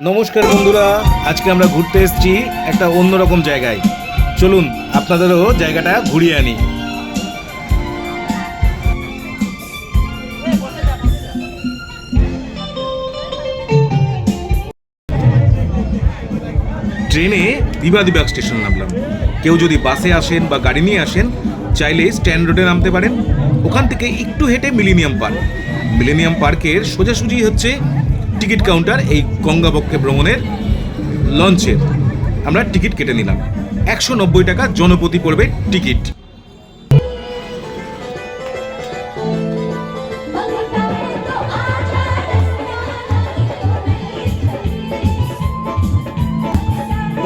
নমস্কার বন্ধুরা, আজকে আমরা ঘুরতে এসেছি একটা অন্যরকম জায়গায়। চলুন, আপনাদেরও জায়গাটা ঘুরিয়ে আনি। ট্রেনে দিবাদিবাগ স্টেশন নামলাম। কেউ যদি বাসে আসেন বা গাড়ি নিয়ে আসেন চাইলে স্ট্যান্ড রোডে নামতে পারেন। ওখান থেকে একটু হেঁটে মিলেনিয়াম পার্ক। মিলেনিয়াম পার্কের সোজাসুজি হচ্ছে টিকিট কাউন্টার এই গঙ্গাবক্ষে ভ্রমণের লঞ্চের। আমরা টিকিট কেটে নিলাম। একশো নব্বই টাকা জনপ্রতি পড়বে টিকিট।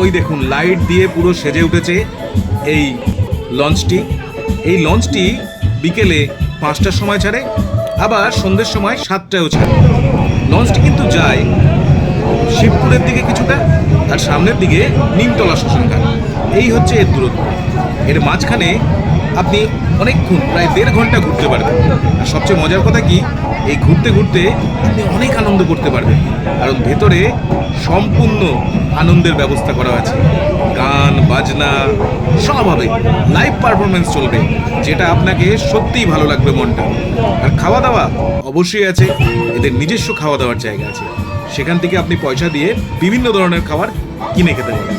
ওই দেখুন, লাইট দিয়ে পুরো সেজে উঠেছে এই লঞ্চটি। এই লঞ্চটি বিকেলে পাঁচটার সময় ছাড়ে, আবার সন্ধ্যের সময় সাতটায়ও ছাড়ে। লঞ্চটি কিন্তু যায় শিবপুরের দিকে কিছুটা, আর সামনের দিকে নিমতলা শ্মশানঘাট। এই হচ্ছে এর দূরত্ব। এর মাঝখানে আপনি অনেকক্ষণ, প্রায় দেড় ঘণ্টা ঘুরতে পারবেন। আর সবচেয়ে মজার কথা কি, এই ঘুরতে ঘুরতে আপনি অনেক আনন্দ করতে পারবেন। কারণ ভেতরে সম্পূর্ণ আনন্দের ব্যবস্থা করা আছে। বাজনা সব হবে লাইভ পারফরমেন্স চলবে, যেটা আপনাকে সত্যিই ভালো লাগবে মনটা। আর খাওয়া দাওয়া অবশ্যই আছে, এদের নিজস্ব খাওয়া দাওয়ার জায়গা আছে। সেখান থেকে আপনি পয়সা দিয়ে বিভিন্ন ধরনের খাবার কিনে খেতে পারেন।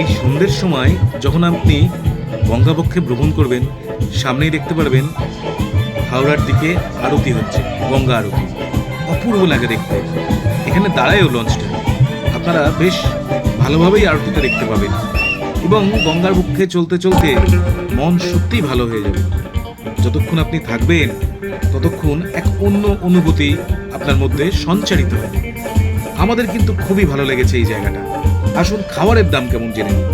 এই সন্ধ্যের সময় যখন আপনি গঙ্গাবক্ষে ভ্রমণ করবেন, সামনেই দেখতে পারবেন হাওড়ার দিকে আরতি হচ্ছে, গঙ্গা আরতি। অপূর্ব লাগে দেখতে। এখানে দাঁড়ায়ও লঞ্চটা। আপনারা বেশ ভালোভাবেই আরতিটা দেখতে পাবেন। এবং গঙ্গার বুকে চলতে চলতে মন সত্যিই ভালো হয়ে যাবে। যতক্ষণ আপনি থাকবেন, ততক্ষণ এক অন্য অনুভূতি আপনার মধ্যে সঞ্চারিত হবে। আমাদের কিন্তু খুবই ভালো লেগেছে এই জায়গাটা। আসুন, খাবারের দাম কেমন জেনে নিন।